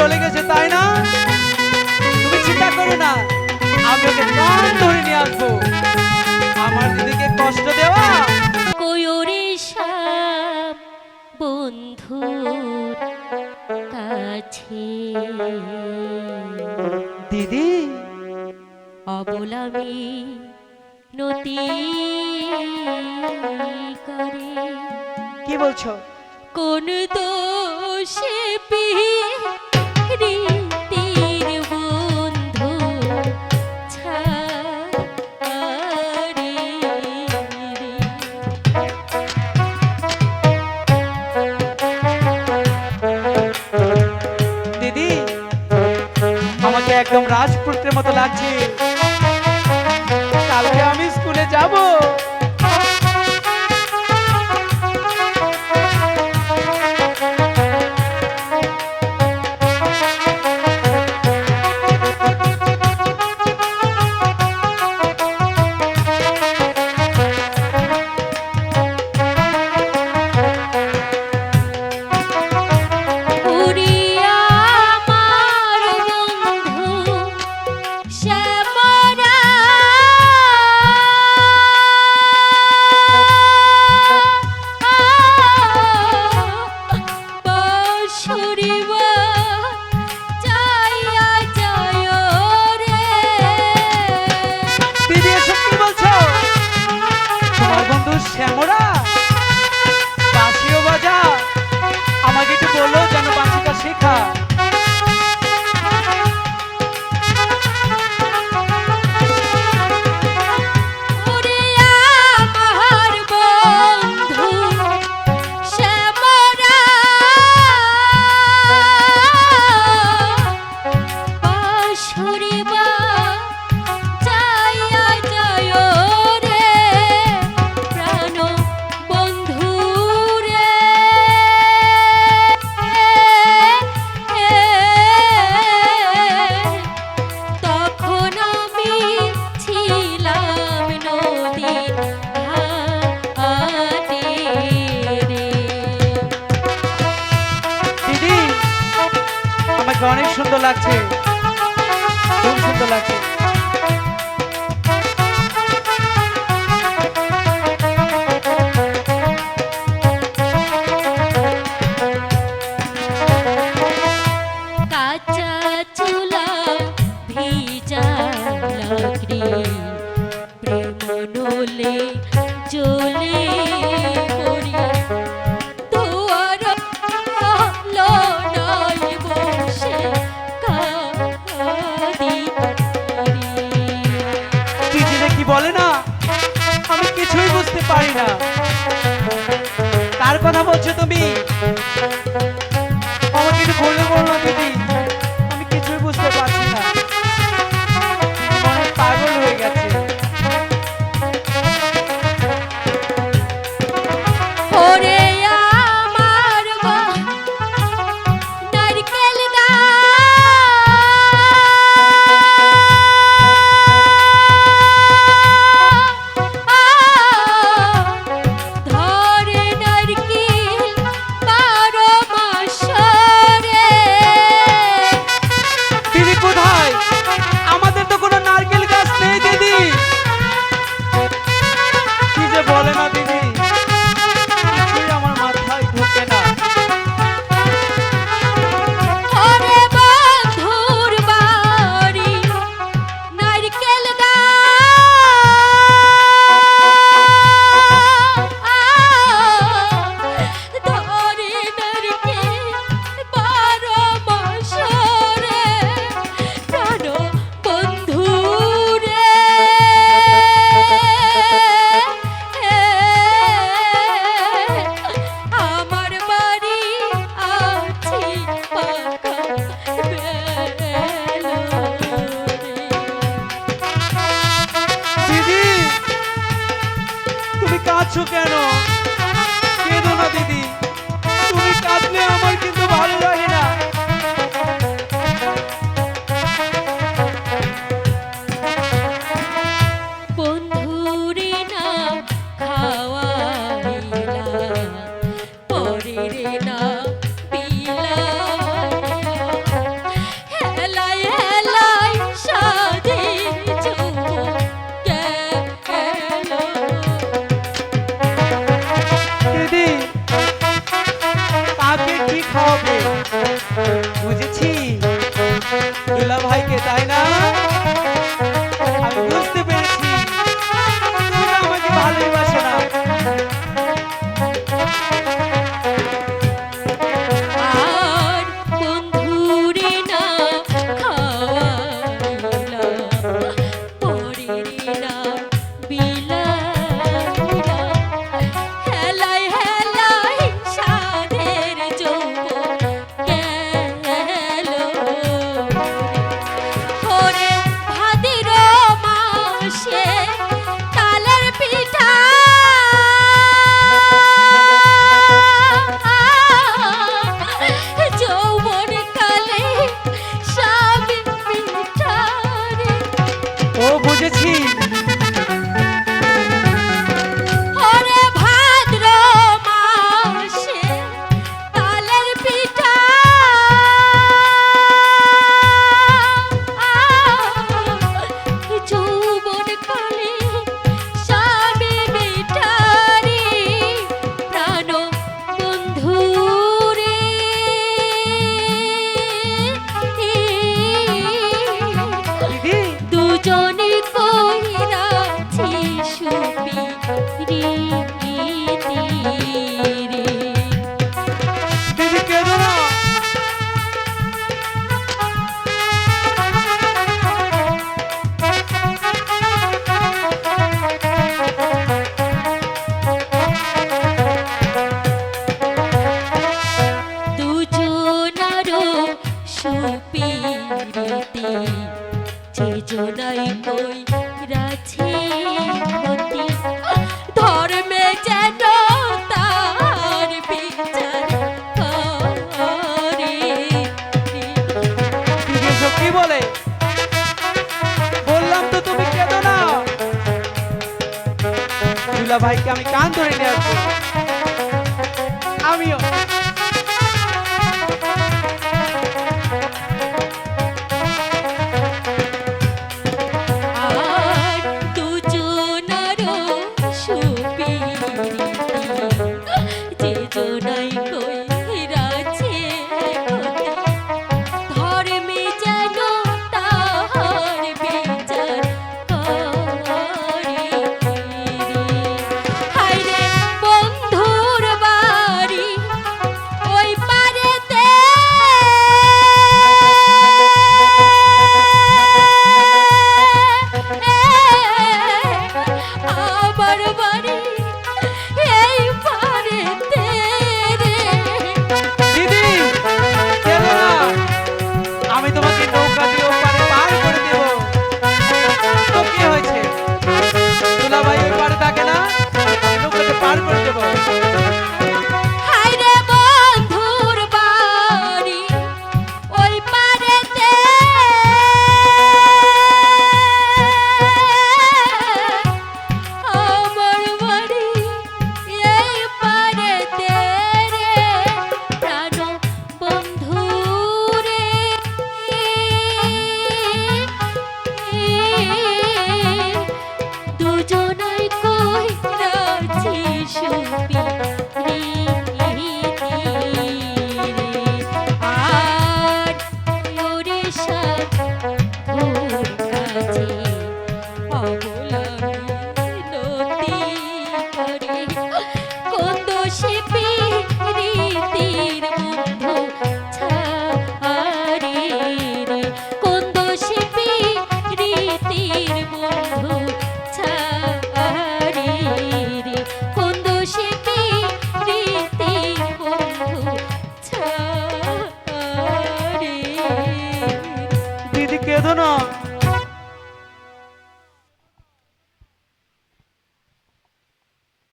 চলে গেছে তাই না? তুমি চিন্তা করো না আমি ওকে কান ধরে নিয়ে আসব। আমার দিদিকে কষ্ট দেওয়া। কয়রে সাপ বন্ধুর কাছে। দিদি? অবলামি নতি করে। কি বলছো? কোন দোষে একদম রাজপুত্রের মতো লাগছে। অনেক সুন্দর লাগছে। খুব সুন্দর লাগছে। বলে না? আমি কিছুই বুঝতে পারি না। তার কথা বলছো তুমি? Mama Didi. ভাইকে তাই না? দুলা ভাইকে আমি কান ধরে নিয়ে আসব।